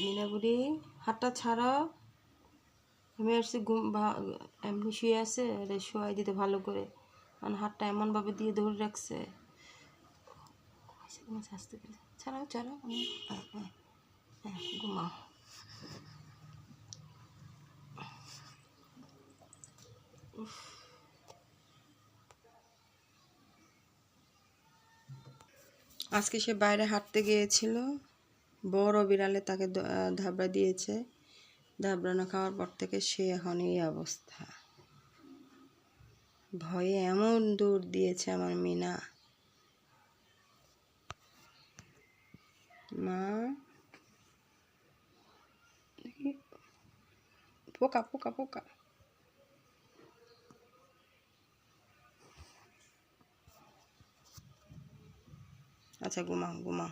মিনাবুড়ি হাতটা ছাড়ো। আমি আসছি ঘুম এমনি শুয়ে আছে শোয়াই দিতে ভালো করে। মানে হাতটা এমনভাবে দিয়ে ধরে রাখছে। ছাড়াও ছাড়াও হ্যাঁ, ঘুমাও। আজকে সে বাইরে হাঁটতে গিয়েছিল। বড় বিড়ালে তাকে ধাবড়া দিয়েছে। ধাবড়ানো খাওয়ার পর থেকে সে এখন এই অবস্থা। ভয়ে এমন দূর দিয়েছে আমার মিনা। মা? পোকা পোকা পোকা। আচ্ছা ঘুমাও ঘুমাও।